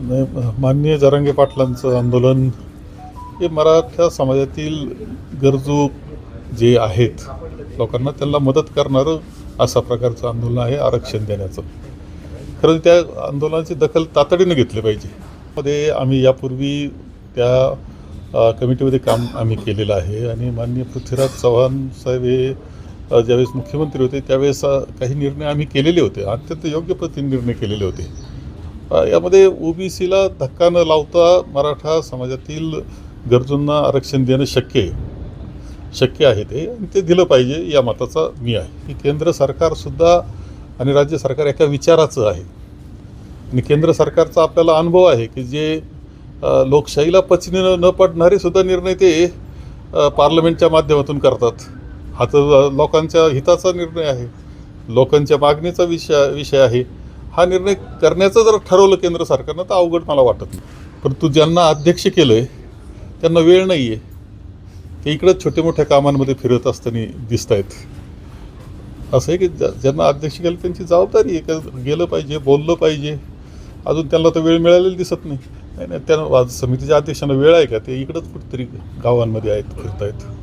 माननीय जरांगे पाटलांचं आंदोलन हे मराठा समाजातील गरजू जे आहेत लोकांना त्यांना मदत करणारं असा प्रकारचं आंदोलन आहे आरक्षण देण्याचं. खरं त्या आंदोलनाची दखल तातडीनं घेतली पाहिजे. मध्ये आम्ही यापूर्वी त्या कमिटीमध्ये काम आम्ही केलेलं आहे आणि माननीय पृथ्वीराज चव्हाण साहेब हे ज्यावेळेस मुख्यमंत्री होते त्यावेळेस काही निर्णय आम्ही केलेले होते. अत्यंत योग्य पद्धतीने निर्णय केलेले होते. यामध्ये ओबीसीला धक्का न लावता मराठा समाजातील गरजूंना आरक्षण देणं शक्य आहे. शक्य आहे ते. आणि ते दिलं पाहिजे या मताचा मी आहे. की केंद्र सरकारसुद्धा आणि राज्य सरकार एका विचाराचं आहे. आणि केंद्र सरकारचा आपल्याला अनुभव आहे की जे लोकशाहीला पचनी न पडणारे सुद्धा निर्णय ते पार्लमेंटच्या माध्यमातून करतात. हा तर लोकांच्या हिताचा निर्णय आहे. लोकांच्या मागणीचा विषय विषय आहे. हा निर्णय करण्याचं जर ठरवलं केंद्र सरकारनं तर अवघड मला वाटत नाही. परंतु ज्यांना अध्यक्ष केलं आहे त्यांना वेळ नाही आहे ते इकडंच छोट्या मोठ्या कामांमध्ये फिरत असताना दिसत आहेत असं आहे की ज्या- ज्यांना अध्यक्ष केलं त्यांची जबाबदारी आहे. का गेलं पाहिजे बोललं पाहिजे. अजून त्यांना तर वेळ मिळालेला दिसत नाही. नाही नाही त्यांना समितीच्या अध्यक्षांना वेळ आहे का? ते इकडंच कुठेतरी गावांमध्ये आहेत फिरतायत.